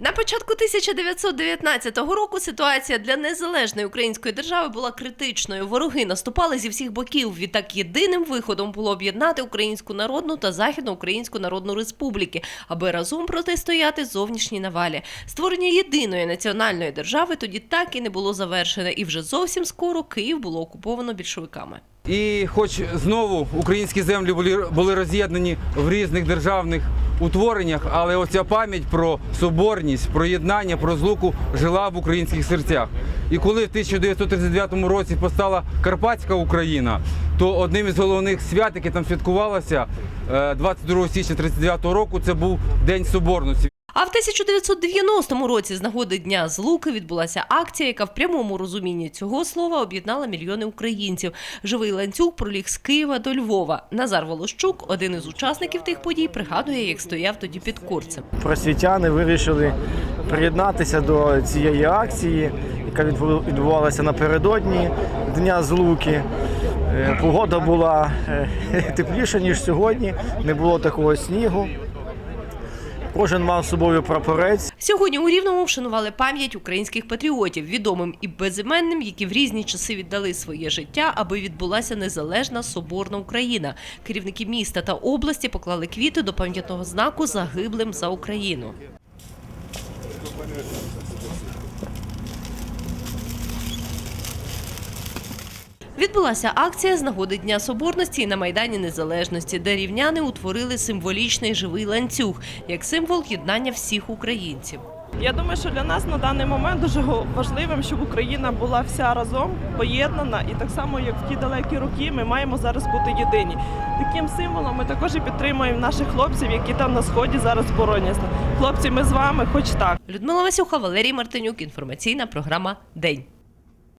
На початку 1919 року ситуація для незалежної української держави була критичною. Вороги наступали зі всіх боків. Відтак єдиним виходом було об'єднати Українську Народну та Західноукраїнську Народну Республіки, аби разом протистояти зовнішній навалі. Створення єдиної національної держави тоді так і не було завершене, і вже зовсім скоро Київ було окуповано більшовиками. І хоч знову українські землі були, роз'єднані в різних державних утвореннях, але оця пам'ять про соборність, про єднання, про злуку жила в українських серцях. І коли в 1939 році постала Карпатська Україна, то одним із головних свят, яке там святкувалося е, 22 січня 1939 року, це був День Соборності. А в 1990 році з нагоди Дня Злуки відбулася акція, яка в прямому розумінні цього слова об'єднала мільйони українців. Живий ланцюг проліг з Києва до Львова. Назар Волощук, один із учасників тих подій, пригадує, як стояв тоді під курцем. просвітяни вирішили приєднатися до цієї акції, яка відбу- відбувалася напередодні Дня Злуки. Е, Погода була е, тепліша, ніж сьогодні, не було такого снігу. Кожен мав собою прапорець. Сьогодні у Рівному вшанували пам'ять українських патріотів, відомим і безіменним, які в різні часи віддали своє життя, аби відбулася незалежна соборна Україна. Керівники міста та області поклали квіти до пам'ятного знаку загиблим за Україну. Відбулася акція з нагоди Дня Соборності на Майдані Незалежності, де рівняни утворили символічний живий ланцюг як символ єднання всіх українців. Я думаю, що для нас на даний момент дуже важливим, щоб Україна була вся разом поєднана, і так само, як в ті далекі роки, ми маємо зараз бути єдині. Таким символом ми також і підтримуємо наших хлопців, які там на сході зараз бороняться. Хлопці, ми з вами, хоч так. Людмила Васюха, Валерій Мартинюк. Інформаційна програма День.